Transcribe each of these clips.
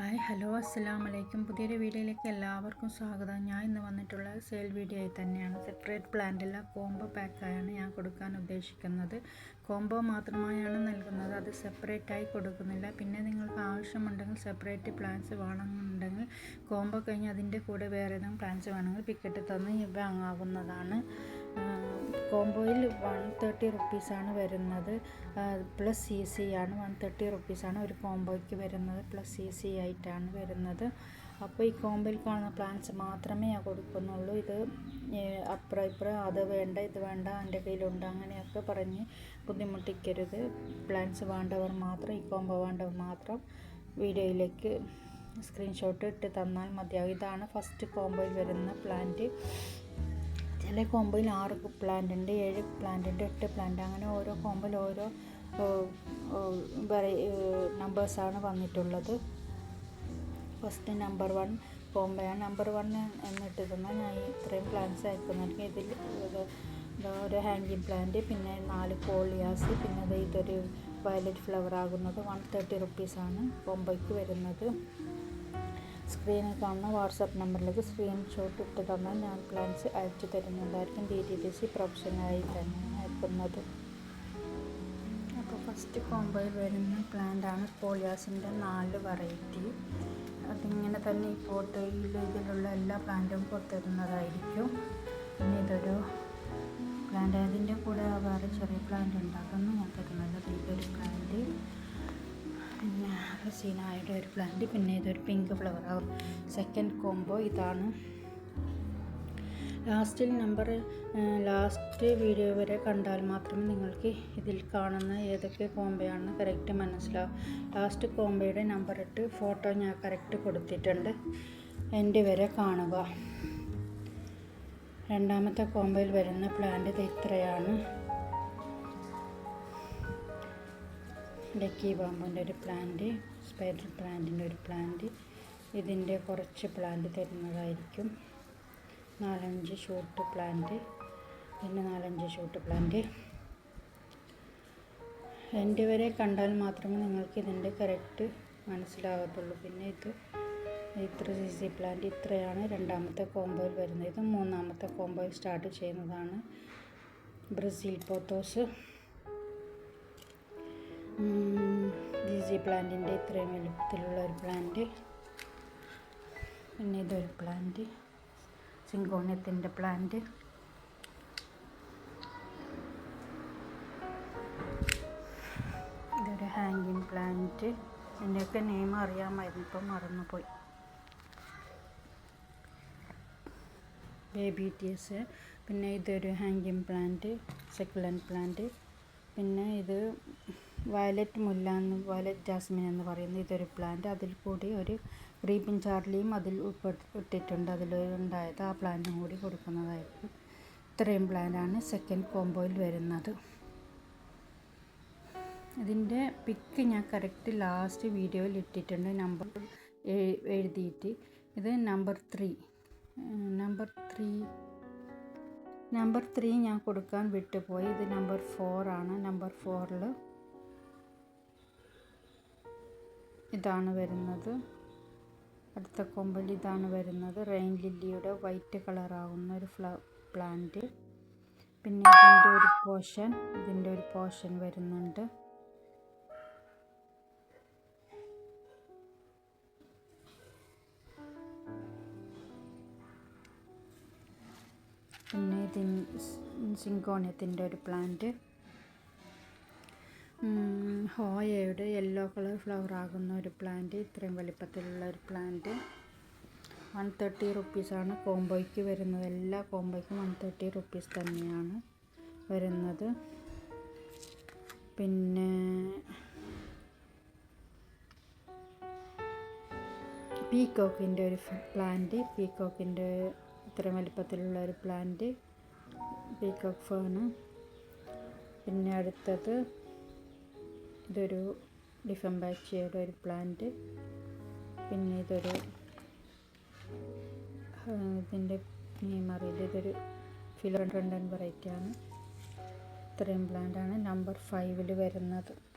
Hi hello അസ്സാം വലൈക്കും പുതിയൊരു വീഡിയോയിലേക്ക് എല്ലാവർക്കും സ്വാഗതം. ഞാൻ ഇന്ന് വന്നിട്ടുള്ള സെയിൽ വീഡിയോ ആയി തന്നെയാണ്. സെപ്പറേറ്റ് പ്ലാന്റല്ല കോംബോ പാക്കായാണ് ഞാൻ കൊടുക്കാൻ ഉദ്ദേശിക്കുന്നത്. കോംബോ മാത്രമായാണ് നൽകുന്നത്. അത് സെപ്പറേറ്റ് ആയി കൊടുക്കുന്നില്ല. പിന്നെ നിങ്ങൾക്ക് ആവശ്യമുണ്ടെങ്കിൽ സെപ്പറേറ്റ് പ്ലാന്റ്സ് വേണമെന്നുണ്ടെങ്കിൽ കോംബോ കഴിഞ്ഞ് അതിന്റെ കൂടെ വേറെ ഏതെങ്കിലും പ്ലാൻസ് വേണമെങ്കിൽ പിക്കറ്റ് തന്ന് വാങ്ങാവുന്നതാണ്. കോംബോയിൽ വൺ തേർട്ടി റുപ്പീസാണ് വരുന്നത്. പ്ലസ് സി സി ആണ് വൺ തേർട്ടി റുപ്പീസാണ് ഒരു കോംബോയ്ക്ക് വരുന്നത്. പ്ലസ് സി സി ആയിട്ടാണ് വരുന്നത്. അപ്പോൾ ഈ കോംബോയിൽ കാണുന്ന പ്ലാൻസ് മാത്രമേ ഞാൻ കൊടുക്കുന്നുള്ളൂ. ഇത് അപ്പുറം ഇപ്പുറം അത് വേണ്ട ഇത് വേണ്ട എന്റെ കയ്യിലുണ്ട് അങ്ങനെയൊക്കെ പറഞ്ഞ് ബുദ്ധിമുട്ടിക്കരുത്. പ്ലാൻസ് വേണ്ടവർ മാത്രം ഈ കോംബോ വേണ്ടവർ മാത്രം വീഡിയോയിലേക്ക് സ്ക്രീൻഷോട്ട് ഇട്ട് തന്നാൽ മതിയാകും ഇതാണ് ഫസ്റ്റ് കോംബോയിൽ വരുന്ന പ്ലാന്റ് ചില കോമ്പോയിൽ ആറ് പ്ലാന്റ് ഉണ്ട് ഏഴ് പ്ലാന്റ് ഉണ്ട് എട്ട് പ്ലാന്റ്. അങ്ങനെ ഓരോ കോമ്പിൽ ഓരോ നമ്പേഴ്സാണ് വന്നിട്ടുള്ളത്. ഫസ്റ്റ് നമ്പർ വൺ കോമ്പയാണ് നമ്പർ വൺ എന്നിട്ട് തന്നാൽ ഞാൻ ഇത്രയും പ്ലാന്റ്സ് അയക്കുന്നുണ്ട് ഇതിൽ ഒരു ഹാങ്കിങ് പ്ലാന്റ് പിന്നെ നാല് കോളിയാസ് പിന്നെ ഇതൊരു വയലറ്റ് ഫ്ലവർ ആകുന്നത് വൺ തേർട്ടി റുപ്പീസാണ് കോമ്പയ്ക്ക് വരുന്നത്. സ്ക്രീനിൽ കാണുന്ന വാട്സാപ്പ് നമ്പറിലേക്ക് സ്ക്രീൻഷോട്ട് ഇട്ട് തന്നാൽ ഞാൻ പ്ലാൻസ് അയച്ചു തരുന്നതായിരിക്കും. ഡി ടി ഡി സി പ്രൊഫഷനായി തന്നെ അയക്കുന്നത്. അപ്പോൾ ഫസ്റ്റ് കോമ്പോയിൽ വരുന്ന പ്ലാന്റാണ് പോളിയാസിന്റെ നാല് വെറൈറ്റി അതിങ്ങനെ തന്നെ ഈ ഫോട്ടോയിൽ ഇതിലുള്ള എല്ലാ പ്ലാന്റും കൊടുത്തിരുന്നതായിരിക്കും പിന്നെ ഇതൊരു പ്ലാന്റ് അതിന്റെ കൂടെ വേറെ ചെറിയ പ്ലാന്റ് ഉണ്ടാക്കുന്നു. ഞാൻ തരുന്നത് പിന്നെ റസീനായുടെ ഒരു പ്ലാന്റ് പിന്നെ ഇതൊരു പിങ്ക് ഫ്ലവർ ആവും സെക്കൻഡ് കോംബോ ഇതാണ്. ലാസ്റ്റിൽ നമ്പർ ലാസ്റ്റ് വീഡിയോ വരെ കണ്ടാൽ മാത്രമേ നിങ്ങൾക്ക് ഇതിൽ കാണുന്ന ഏതൊക്കെ കോമ്പയാണെന്ന് കറക്റ്റ് മനസ്സിലാവും. ലാസ്റ്റ് കോംബോയുടെ നമ്പർ ഇട്ട് ഫോട്ടോ ഞാൻ കറക്റ്റ് കൊടുത്തിട്ടുണ്ട്. എന്റെ വരെ കാണുക. രണ്ടാമത്തെ കോംബോയിൽ വരുന്ന പ്ലാന്റ് ഇത് ഇത്രയാണ്. ലക്കി ബാമ്പുന്റെ ഒരു പ്ലാന്റ് സ്പൈഡർ പ്ലാന്റിന്റെ ഒരു പ്ലാന്റ്. ഇതിന്റെ കുറച്ച് പ്ലാന്റ് തരുന്നതായിരിക്കും. നാലഞ്ച് ഷൂട്ട് പ്ലാന്റ്. പിന്നെ നാലഞ്ച് ഷൂട്ട് പ്ലാന്റ്. എന്റെ വരെ കണ്ടാൽ മാത്രമേ നിങ്ങൾക്ക് ഇതിന്റെ കറക്റ്റ് മനസ്സിലാകത്തുള്ളൂ. പിന്നെ ഇത് ഇത്ര സി സി പ്ലാന്റ് ഇത്രയാണ്. രണ്ടാമത്തെ കോമ്പോയിൽ വരുന്നത്. ഇത് മൂന്നാമത്തെ കോമ്പോയിൽ സ്റ്റാർട്ട് ചെയ്യുന്നതാണ് ബ്രസീൽ പോത്തോസ്. ജി പ്ലാന്റിന്റെ ഇത്രയും വലുപ്പത്തിലുള്ള ഒരു പ്ലാന്റ് പിന്നെ ഇതൊരു പ്ലാന്റ് സിങ്കോണിയത്തിന്റെ പ്ലാന്റ് ഇതൊരു ഹാങ്കിങ് പ്ലാന്റ് ഇതിന്റെയൊക്കെ നെയിം അറിയാമായിരുന്നു ഇപ്പം മറന്നുപോയി. ബേബി ടി എസ് പിന്നെ ഇതൊരു ഹാങ്കിങ് പ്ലാന്റ് സെക്കുലൻ പ്ലാന്റ് പിന്നെ ഇത് വയലറ്റ് മുല്ല എന്ന് വയലറ്റ് ജാസ്മിൻ എന്ന് പറയുന്ന ഇതൊരു പ്ലാന്റ് അതിൽ കൂടി ഒരു ഗ്രീൻ ചാർലിയും അതിൽ ഉൾപ്പെട്ടിട്ടുണ്ട് അതിൽ ഉണ്ടായത് ആ പ്ലാന്റും കൂടി കൊടുക്കുന്നതായിരിക്കും ഇത്രയും പ്ലാന്റാണ് സെക്കൻഡ് കോംബോയിൽ വരുന്നത്. ഇതിന്റെ പിക്ക് ഞാൻ കറക്റ്റ് ലാസ്റ്റ് വീഡിയോയിൽ ഇട്ടിട്ടുണ്ട്. നമ്പർ എഴുതിയിട്ട്. ഇത് number three number three number three ഞാൻ കൊടുക്കാൻ വിട്ടുപോയി. ഇത് നമ്പർ ഫോറാണ് നമ്പർ ഫോറിൽ ഇതാണ് വരുന്നത്. അടുത്ത കൊമ്പിൽ ഇതാണ് വരുന്നത്. റെയിൻ ലില്ലിയുടെ വൈറ്റ് കളറാവുന്ന ഒരു ഫ്ല പ്ലാന്റ്. പിന്നെ ഇതിന്റെ ഒരു പോഷൻ ഇതിന്റെ ഒരു പോഷൻ വരുന്നുണ്ട്. ഇതിന് സിങ്കോണിയത്തിന്റെ ഒരു പ്ലാന്റ്. ഹോയയുടെ യെല്ലോ കളർ ഫ്ലവർ ആകുന്ന ഒരു പ്ലാന്റ് ഇത്രയും വലിപ്പത്തിലുള്ള ഒരു പ്ലാന്റ്. വൺ തേർട്ടി റുപ്പീസാണ് കോംബോയ്ക്ക് വരുന്നത് എല്ലാ കോംബോയ്ക്കും വൺ തേർട്ടി റുപ്പീസ് തന്നെയാണ് വരുന്നത്. പിന്നെ പീകോക്കിന്റെ ഒരു പ്ലാന്റ് പീകോക്കിന്റെ ഇത്രയും വലിപ്പത്തിലുള്ള ഒരു പ്ലാന്റ്. Peacock fern. പിന്നെ അടുത്തത് ഇതൊരു ഡിഫംബാച്ചിയുടെ ഒരു പ്ലാന്റ്. പിന്നെ ഇതൊരു ഇതിന്റെ നെയിം അറിയില്ല. ഇതൊരു ഫിലോഡ്രണ്ടൻ വെറൈറ്റിയാണ് ഇത്രയും പ്ലാന്റാണ് നമ്പർ ഫൈവിൽ വരുന്നത്.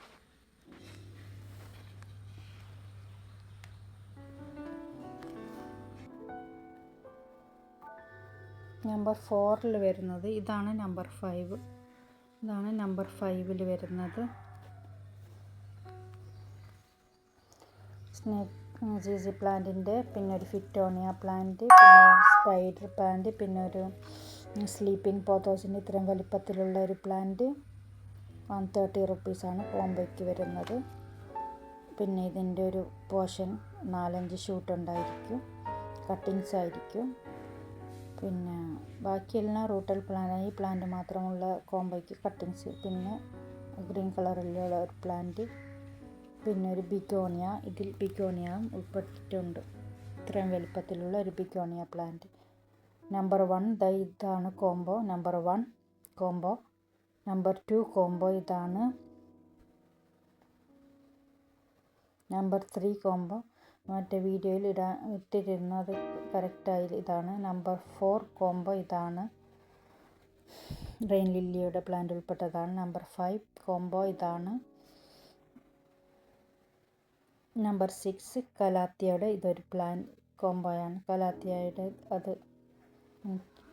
നമ്പർ ഫോറിൽ വരുന്നത് ഇതാണ് നമ്പർ ഫൈവ്. ഇതാണ് നമ്പർ ഫൈവിൽ വരുന്നത്. സ്നേക്ക് ജി ജി പ്ലാന്റിന്റെ പിന്നെ ഒരു ഫിറ്റോണിയ പ്ലാന്റ് പിന്നെ സ്പൈഡർ പ്ലാന്റ് പിന്നെ ഒരു സ്ലീപ്പിംഗ് പോത്തോസിന്റെ ഇത്രയും വലിപ്പത്തിലുള്ള ഒരു പ്ലാന്റ്. വൺ തേർട്ടി റുപ്പീസാണ് കോംബോയ്ക്ക് വരുന്നത്. പിന്നെ ഇതിന്റെ ഒരു പോർഷൻ നാലഞ്ച് ഷൂട്ട് ഉണ്ടായിരിക്കും. കട്ടിങ്സ് ആയിരിക്കും. പിന്നെ ബാക്കിയെല്ലാം റൂട്ടൽ പ്ലാന്റ് ഈ പ്ലാന്റ് മാത്രമുള്ള കോംബോയ്ക്ക് കട്ടിങ്സ് പിന്നെ ഗ്രീൻ കളറിലുള്ള ഒരു പ്ലാന്റ് പിന്നെ ഒരു ബിഗോണിയ ഇതിൽ ബിഗോണിയ ഉൾപ്പെട്ടിട്ടുണ്ട്. ഇത്രയും വലുപ്പത്തിലുള്ള ഒരു ബിഗോണിയ പ്ലാന്റ് നമ്പർ വൺ ഇതാണ് combo number one combo number two combo ഇതാണ്. നമ്പർ ത്രീ കോംബോ മറ്റേ വീഡിയോയിൽ ഇടാ ഇട്ടിരുന്നത് കറക്റ്റായി ഇതാണ്. നമ്പർ ഫോർ കോംബോ ഇതാണ്. റെയിൻ ലില്ലിയുടെ പ്ലാന്റ് ഉൾപ്പെട്ടതാണ്. നമ്പർ ഫൈവ് കോംബോ ഇതാണ്. നമ്പർ സിക്സ് കലാത്തിയയുടെ ഇതൊരു പ്ലാൻ കോംബോയാണ് കലാത്തിയയുടെ അത്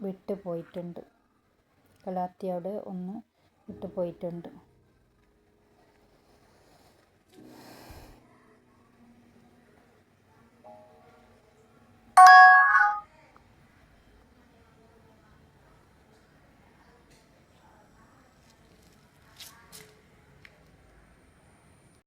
വിട്ടുപോയിട്ടുണ്ട്. കലാത്തിയയുടെ ഒന്ന് വിട്ടു പോയിട്ടുണ്ട്